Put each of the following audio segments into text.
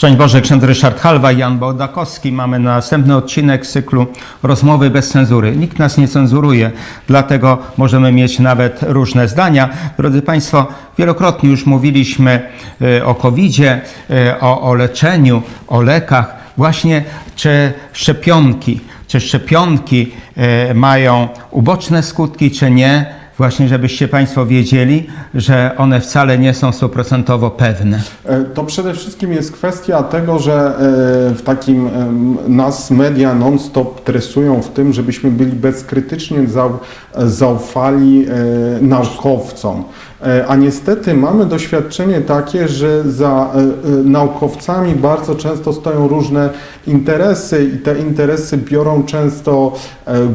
Szczęść Boże, ksiądz Ryszard Halwa Jan Bołdakowski. Mamy następny odcinek cyklu Rozmowy bez cenzury. Nikt nas nie cenzuruje, dlatego możemy mieć nawet różne zdania. Drodzy Państwo, wielokrotnie już mówiliśmy e, o COVID-zie, e, o, o leczeniu, o lekach. Właśnie czy szczepionki, czy szczepionki e, mają uboczne skutki, czy nie. Właśnie, żebyście Państwo wiedzieli, że one wcale nie są stuprocentowo pewne. E, To przede wszystkim jest kwestia tego, że e, w takim nas media non-stop tresują w tym, żebyśmy byli bezkrytycznie zau- zaufali e, naukowcom. A niestety mamy doświadczenie takie, że za naukowcami bardzo często stoją różne interesy i te interesy biorą często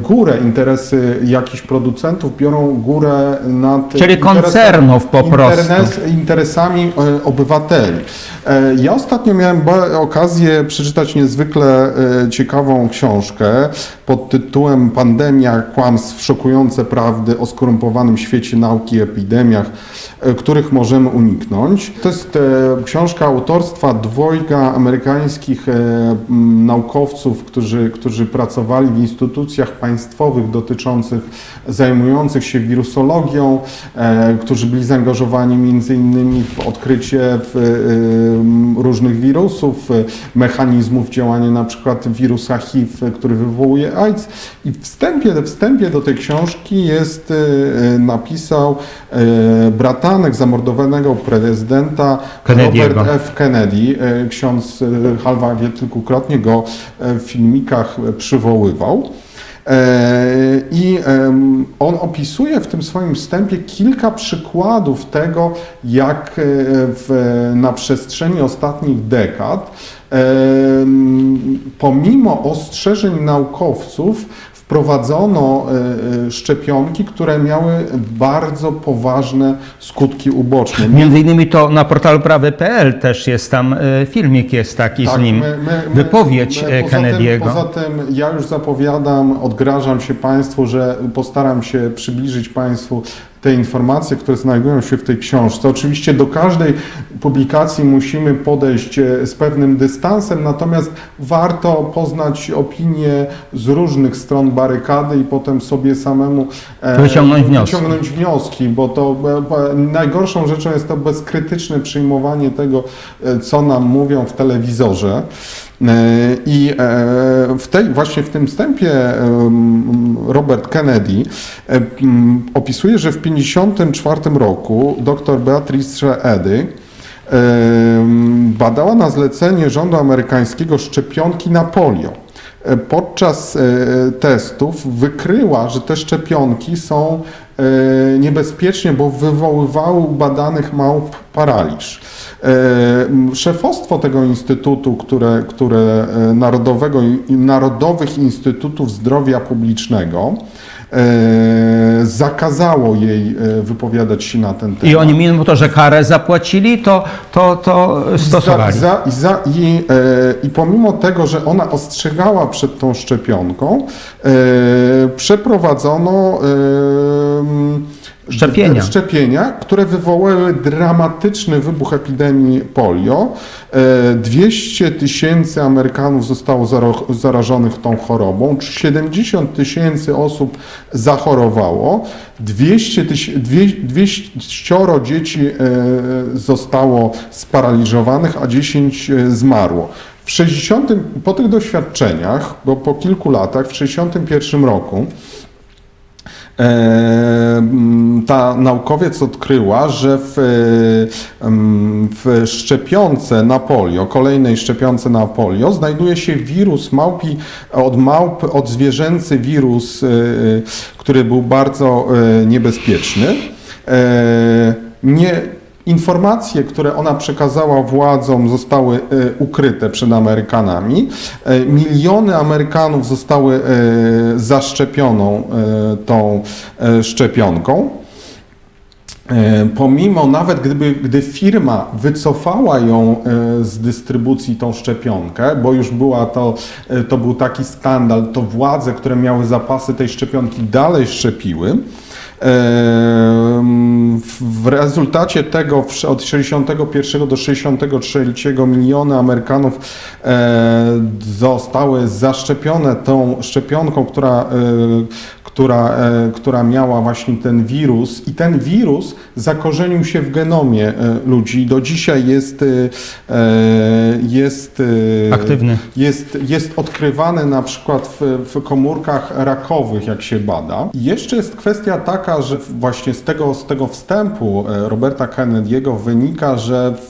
górę, interesy jakichś producentów biorą górę nad Czyli interesami- koncernów po prostu. interesami e, obywateli. E, Ja ostatnio miałem okazję przeczytać niezwykle e, ciekawą książkę pod tytułem Pandemia, kłamstw, szokujące prawdy o skorumpowanym świecie nauki i epidemiach, których możemy uniknąć. To jest książka autorstwa dwojga amerykańskich naukowców, którzy, którzy pracowali w instytucjach państwowych dotyczących, zajmujących się wirusologią, e, którzy byli zaangażowani między innymi w odkrycie e, różnych wirusów, e, mechanizmów działania na przykład wirusa HIV, który wywołuje AIDS. I w wstępie, w wstępie do tej książki jest, napisał bratanek zamordowanego prezydenta Kennedy'ego. Robert F. Kennedy. Ksiądz Halwa wielokrotnie go w filmikach przywoływał. E, I on opisuje w tym swoim wstępie kilka przykładów tego, jak e, w, na przestrzeni ostatnich dekad, pomimo ostrzeżeń naukowców, wprowadzono e, e, szczepionki, które miały bardzo poważne skutki uboczne. Między innymi to na portalu prawy.pl też jest tam e, filmik jest taki z Tak, nim. my- my- Wypowiedź my- poza tym- Kennedy'ego. Poza tym ja już zapowiadam, odgrażam się Państwu, że postaram się przybliżyć Państwu te informacje, które znajdują się w tej książce. Oczywiście do każdej publikacji musimy podejść e, z pewnym dystansem, natomiast warto poznać opinie z różnych stron barykady i potem sobie samemu e, Wyciągnąć wnioski. wyciągnąć wnioski, bo to e, najgorszą rzeczą jest to bezkrytyczne przyjmowanie tego, co nam mówią w telewizorze. E, I e, w tej, właśnie w tym wstępie em, Robert Kennedy e, opisuje, że w 1954 roku dr Beatrice em, badała na zlecenie rządu amerykańskiego szczepionki na polio. E, Podczas e, testów wykryła, że te szczepionki są e, niebezpieczne, bo wywoływały u badanych małp paraliż. E, Szefostwo tego instytutu, które, które e, Narodowego, Narodowych Instytutów Zdrowia Publicznego zakazało jej wypowiadać się na ten temat. I oni mimo to, że karę zapłacili, to, to, to stosowali. Za, za, za, i, I pomimo tego, że ona ostrzegała przed tą szczepionką, przeprowadzono Szczepienia. szczepienia, które wywołały dramatyczny wybuch epidemii polio. E, 200 tysięcy Amerykanów zostało zarażonych tą chorobą, 70 tysięcy osób zachorowało, 200 tyś- dwie- 200 dzieci e, zostało sparaliżowanych, a 10 e, zmarło. W 60, po tych doświadczeniach, bo po kilku latach, w 1961 roku, E, ta naukowiec odkryła, że w, e, w szczepionce na polio, kolejnej szczepionce na polio, znajduje się wirus małpi, od małp, odzwierzęcy wirus, e, który był bardzo e, niebezpieczny. Nie, Informacje, które ona przekazała władzom, zostały e, ukryte przed Amerykanami. E, Miliony Amerykanów zostały e, zaszczepioną tą szczepionką. Pomimo, nawet gdyby, gdy firma wycofała ją z dystrybucji tą szczepionkę, bo już była to, to był taki skandal, to władze, które miały zapasy tej szczepionki dalej szczepiły, W rezultacie tego od 61 do 63 miliony Amerykanów e, zostały zaszczepione tą szczepionką, która, e, która, e, która miała właśnie ten wirus i ten wirus zakorzenił się w genomie e, ludzi. Do dzisiaj jest, e, jest Aktywny. jest, jest odkrywany na przykład w, w komórkach rakowych, jak się bada. I jeszcze jest kwestia taka, że właśnie z tego, z tego wstępu Roberta Kennedy'ego wynika, że w,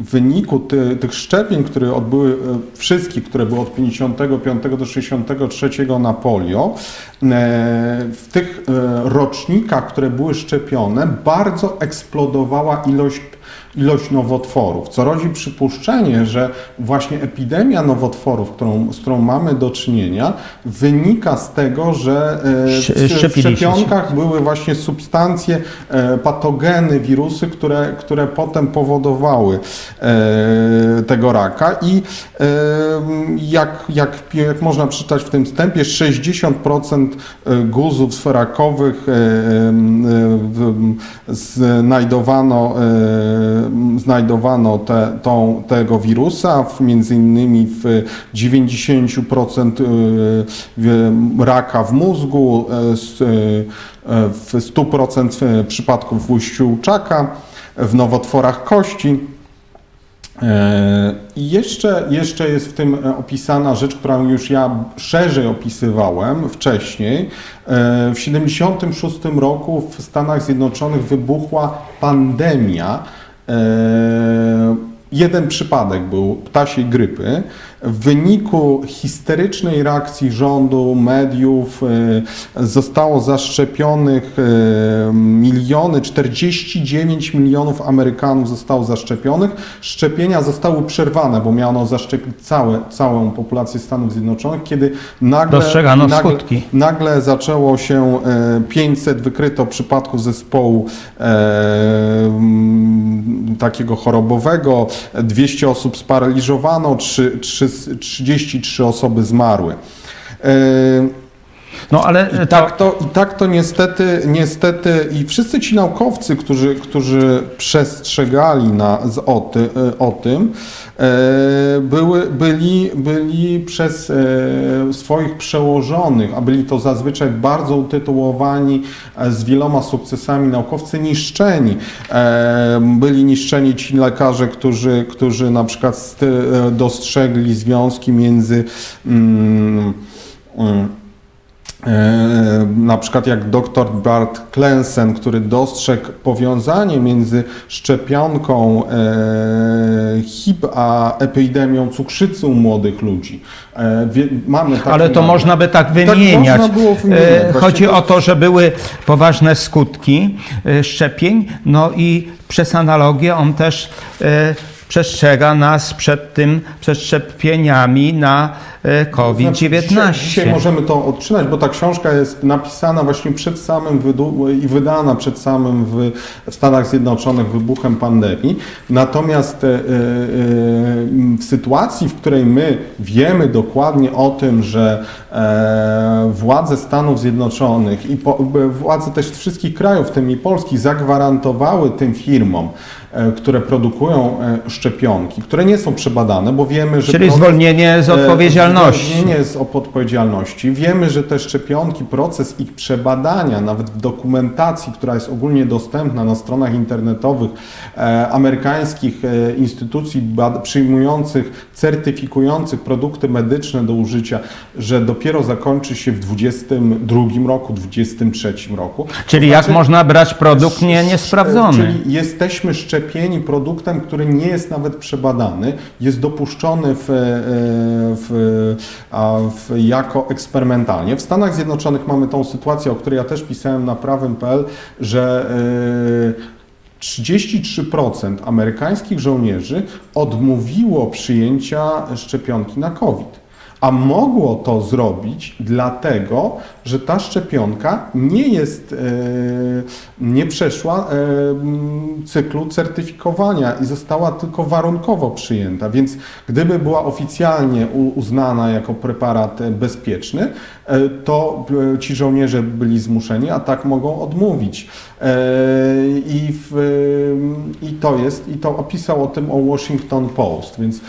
w wyniku ty, tych szczepień, które odbyły wszystkie, które były od 55 do 63 na polio, w tych e, rocznikach, które były szczepione, bardzo eksplodowała ilość ilość nowotworów, co rodzi przypuszczenie, że właśnie epidemia nowotworów, którą, z którą mamy do czynienia, wynika z tego, że e, w, szczepionkach były właśnie substancje, e, patogeny, wirusy, które, które potem powodowały e, tego raka i jak, jak, jak można przeczytać w tym wstępie, 60% guzów rakowych znajdowano, znajdowano te, tą, tego wirusa, w, między innymi w 90% e, w- raka w mózgu, e, e, w 100% przypadków w ujściu czaka, w nowotworach kości. E, I jeszcze, jeszcze jest w tym e, opisana rzecz, którą już ja szerzej opisywałem wcześniej. E, W 1976 roku w Stanach Zjednoczonych wybuchła pandemia. E, Jeden przypadek był ptasiej grypy. W wyniku histerycznej reakcji rządu, mediów e, zostało zaszczepionych e, miliony, 49 milionów Amerykanów zostało zaszczepionych. Szczepienia zostały przerwane, bo miano zaszczepić całe, całą populację Stanów Zjednoczonych, kiedy nagle, Dostrzegano nagle, skutki. nagle zaczęło się e, 500 wykryto przypadków zespołu e, takiego chorobowego, 200 osób sparaliżowano, trzy- trzy- 33 osoby zmarły. E, No ale to, tak to, I tak to niestety, niestety i wszyscy ci naukowcy, którzy, którzy przestrzegali nas o, ty, o tym, e, były, byli, byli przez e, swoich przełożonych, a byli to zazwyczaj bardzo utytułowani e, z wieloma sukcesami naukowcy, niszczeni. E, byli niszczeni ci lekarze, którzy, którzy na przykład e, dostrzegli związki między mm, mm, E, Na przykład jak dr Bart Klensen, który dostrzegł powiązanie między szczepionką e, HIB a epidemią cukrzycy u młodych ludzi. E, Mamy takie ale to mamy. można by tak wymieniać. było wymieniać. E, Właśnie Chodzi to- o to, że były poważne skutki e, szczepień, no i przez analogię on też e, przestrzega nas przed tym, przed szczepieniami na e, Znaczy, Dzisiaj, COVID-19. dzisiaj możemy to odczytać, bo ta książka jest napisana właśnie przed samym i wydana przed samym w Stanach Zjednoczonych wybuchem pandemii. Natomiast e, e, w sytuacji, w której my wiemy dokładnie o tym, że władze Stanów Zjednoczonych i władze też wszystkich krajów, w tym i Polski, zagwarantowały tym firmom, które produkują e, szczepionki, które nie są przebadane, bo wiemy, że Czyli proces- zwolnienie z E, odpowiedzialności. Zwolnienie z odpowiedzialności. Wiemy, że te szczepionki, proces ich przebadania, nawet w dokumentacji, która jest ogólnie dostępna na stronach internetowych e, amerykańskich e, instytucji przyjmujących, certyfikujących produkty medyczne do użycia, że dopiero zakończy się w 2022 roku, 2023 roku. Czyli To jak znaczy- można brać produkt nie, E, niesprawdzony. Czyli jesteśmy szczepieni produktem, który nie jest nawet przebadany, jest dopuszczony w, e, w, w, jako eksperymentalnie. W Stanach Zjednoczonych mamy tą sytuację, o której ja też pisałem na prawym.pl, że e, 33% amerykańskich żołnierzy odmówiło przyjęcia szczepionki na COVID. A mogło to zrobić dlatego, że ta szczepionka nie jest, e, nie przeszła e, m, cyklu certyfikowania i została tylko warunkowo przyjęta. Więc gdyby była oficjalnie uznana jako preparat bezpieczny, e, to ci żołnierze byli zmuszeni, a tak mogą odmówić. I, w, I to jest, i to opisał o tym o Washington Post, więc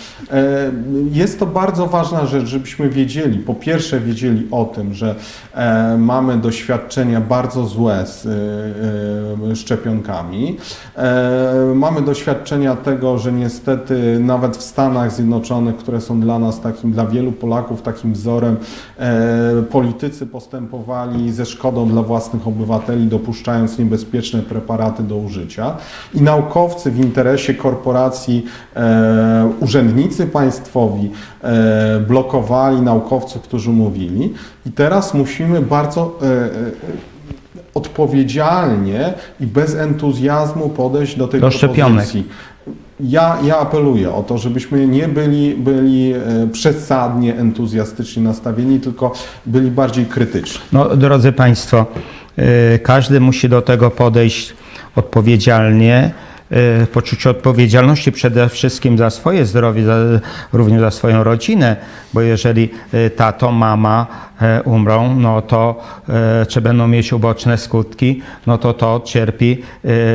jest to bardzo ważna rzecz, żebyśmy wiedzieli, po pierwsze wiedzieli o tym, że e, mamy doświadczenia bardzo złe z e, e, szczepionkami, e, mamy doświadczenia tego, że niestety nawet w Stanach Zjednoczonych, które są dla nas takim, dla wielu Polaków takim wzorem, e, politycy postępowali ze szkodą dla własnych obywateli, dopuszczając niebezpieczne preparaty do użycia. I naukowcy w interesie korporacji, e, urzędnicy państwowi e, blokowali naukowców, którzy mówili i teraz musimy bardzo e, e, odpowiedzialnie i bez entuzjazmu podejść do tej Do propozycji. Ja, ja apeluję o to, żebyśmy nie byli, byli e, przesadnie entuzjastycznie nastawieni, tylko byli bardziej krytyczni. No, drodzy Państwo, każdy musi do tego podejść odpowiedzialnie. Y, Poczucie odpowiedzialności przede wszystkim za swoje zdrowie, za, również za swoją rodzinę, bo jeżeli y, tato, mama e, umrą, no to e, czy będą mieć uboczne skutki, no to to cierpi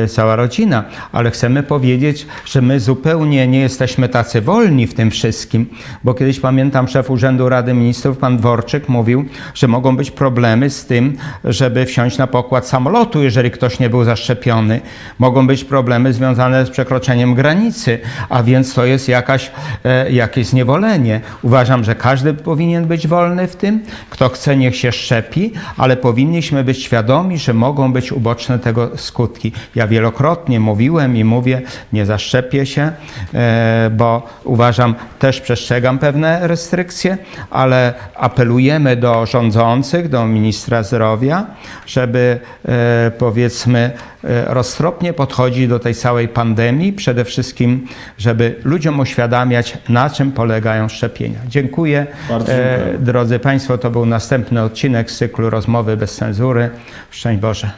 e, cała rodzina. Ale chcemy powiedzieć, że my zupełnie nie jesteśmy tacy wolni w tym wszystkim, bo kiedyś pamiętam szef Urzędu Rady Ministrów, pan Dworczyk, mówił, że mogą być problemy z tym, żeby wsiąść na pokład samolotu, jeżeli ktoś nie był zaszczepiony. Mogą być problemy związane z przekroczeniem granicy, a więc to jest jakaś, e, jakieś zniewolenie. Uważam, że każdy powinien być wolny w tym. Kto chce, niech się szczepi, ale powinniśmy być świadomi, że mogą być uboczne tego skutki. Ja wielokrotnie mówiłem i mówię, nie zaszczepię się, e, bo uważam, też przestrzegam pewne restrykcje, ale apelujemy do rządzących, do ministra zdrowia, żeby e, powiedzmy e, roztropnie podchodzić do tej całej pandemii, przede wszystkim, żeby ludziom uświadamiać, na czym polegają szczepienia. Dziękuję. Bardzo dziękuję. Drodzy Państwo, to był następny odcinek z cyklu Rozmowy bez cenzury. Szczęść Boże.